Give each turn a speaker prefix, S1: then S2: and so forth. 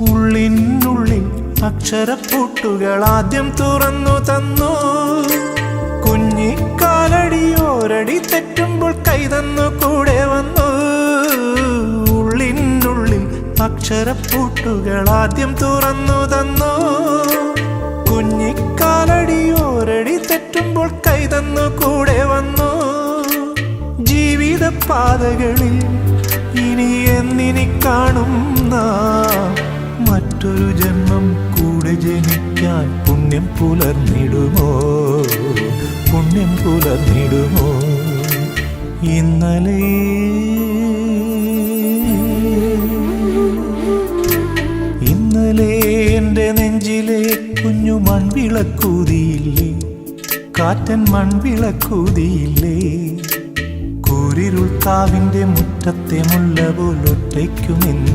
S1: ഉള്ളിനുള്ളിൽ അക്ഷരപ്പൂട്ടുകൾ ആദ്യം തുറന്നു തന്നു. കുഞ്ഞിക്കാലടിയോരടി തെറ്റുമ്പോൾ കൈതന്നു കൂടെ വന്നു. ഉള്ളിനുള്ളിൽ അക്ഷരപ്പൂട്ടുകൾ ആദ്യം തുറന്നു തന്നു. കുഞ്ഞിക്കാലടിയോരടി തെറ്റുമ്പോൾ കൈതന്നു കൂടെ വന്നു. ജീവിത പാതകളിൽ ഇനി എന്നിനി കാണും നാം. മറ്റൊരു ജന്മം കൂടെ ജനിക്കാൻ പുണ്യം പുലർന്നിടുമോ? പുണ്യം പുലർന്നിടുമോ? ഇന്നലെ ഇന്നലെ എന്റെ നെഞ്ചിലെ കുഞ്ഞു മൺവിളക്കൂതിയില്ലേ? കാറ്റൻ മൺവിളക്കൂതിയില്ലേ? കൂരിരുൾ കാവിന്റെ മുറ്റത്തെ മുല്ല പോലൊറ്റയ്ക്കുമെന്ന്